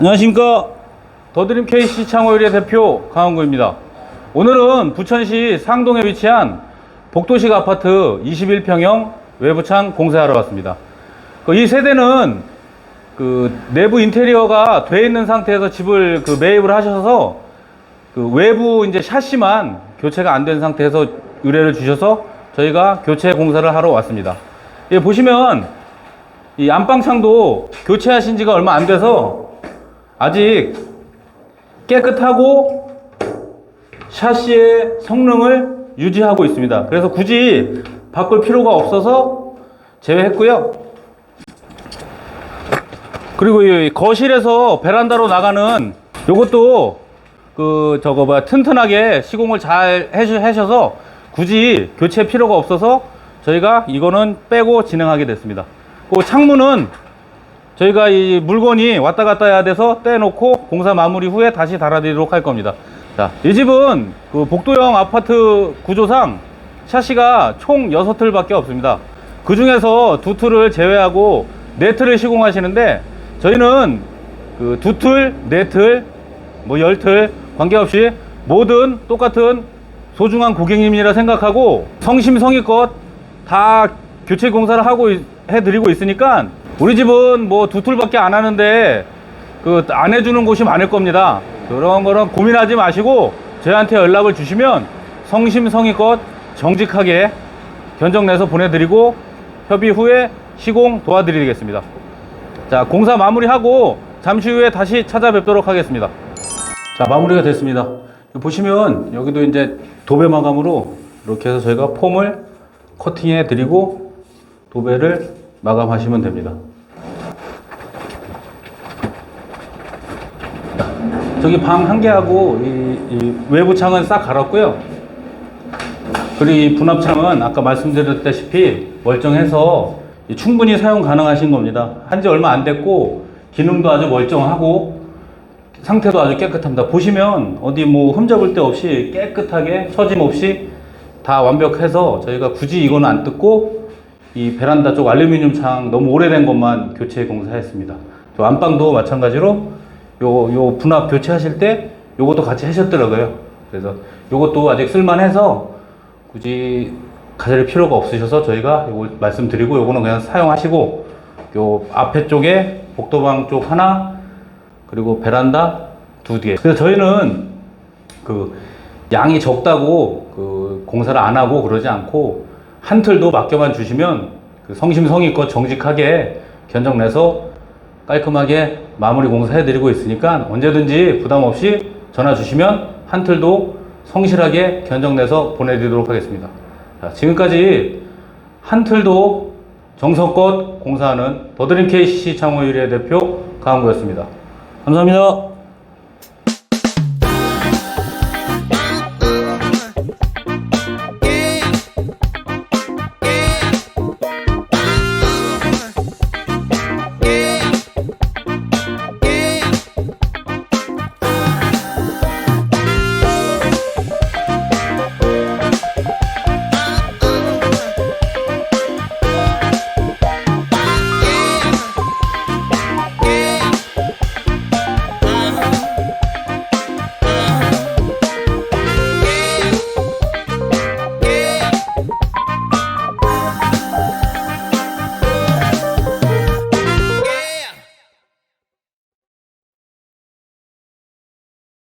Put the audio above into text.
안녕하십니까? 더드림 KC 창호일의 대표 강원구입니다. 오늘은 부천시 상동에 위치한 복도식 아파트 21평형 외부창 공사하러 왔습니다. 그이 세대는 그 내부 인테리어가 돼 있는 상태에서 집을 그 매입을 하셔서 그 외부 이제 샤시만 교체가 안 된 상태에서 의뢰를 주셔서 저희가 교체 공사를 하러 왔습니다. 예, 보시면 이 안방창도 교체하신 지가 얼마 안 돼서 아직 깨끗하고 샤시의 성능을 유지하고 있습니다. 그래서 굳이 바꿀 필요가 없어서 제외했고요. 그리고 이 거실에서 베란다로 나가는 요것도 그 저거 뭐야 튼튼하게 시공을 잘 해주, 하셔서 굳이 교체 필요가 없어서 저희가 이거는 빼고 진행하게 됐습니다. 그 창문은 저희가 이 물건이 왔다 갔다 해야 돼서 떼놓고 공사 마무리 후에 다시 달아드리도록 할 겁니다. 자, 이 집은 그 복도형 아파트 구조상 샤시가 총 6틀 밖에 없습니다. 그 중에서 두 틀을 제외하고 네 틀을 시공하시는데 저희는 그 두 틀, 네 틀, 뭐 열 틀 관계없이 모든 똑같은 소중한 고객님이라 생각하고 성심성의껏 다 교체 공사를 하고 있- 해드리고 있으니까 우리 집은 뭐두 틀밖에 안 하는데 그 안 해주는 곳이 많을 겁니다. 그런 거는 고민하지 마시고 저희한테 연락을 주시면 성심성의껏 정직하게 견적 내서 보내드리고 협의 후에 시공 도와드리겠습니다. 자, 공사 마무리하고 잠시 후에 다시 찾아뵙도록 하겠습니다. 자, 마무리가 됐습니다. 보시면 여기도 이제 도배 마감으로 이렇게 해서 저희가 폼을 커팅해 드리고 도배를 마감하시면 됩니다. 저기 방 한 개하고 이, 이 외부 창은 싹 갈았고요. 그리고 이 분합창은 아까 말씀드렸다시피 멀쩡해서 충분히 사용 가능하신 겁니다. 한 지 얼마 안 됐고 기능도 아주 멀쩡하고 상태도 아주 깨끗합니다. 보시면 어디 뭐 흠잡을 데 없이 깨끗하게 처짐 없이 다 완벽해서 저희가 굳이 이거는 안 뜯고 이 베란다 쪽 알루미늄 창 너무 오래된 것만 교체 공사했습니다. 저 안방도 마찬가지로 요, 요 분합 교체하실 때 요것도 같이 하셨더라고요. 그래서 요것도 아직 쓸만해서 굳이 가질 필요가 없으셔서 저희가 요거 말씀드리고 요거는 그냥 사용하시고 요 앞에 쪽에 복도방 쪽 하나 그리고 베란다 두 개. 그래서 저희는 그 양이 적다고 그 공사를 안 하고 그러지 않고 한 틀도 맡겨만 주시면 그 성심성의껏 정직하게 견적 내서 깔끔하게 마무리 공사해드리고 있으니까 언제든지 부담 없이 전화 주시면 한 틀도 성실하게 견적 내서 보내드리도록 하겠습니다. 자, 지금까지 한 틀도 정성껏 공사하는 더드림 KCC 창호유리의 대표 강원구였습니다. 감사합니다.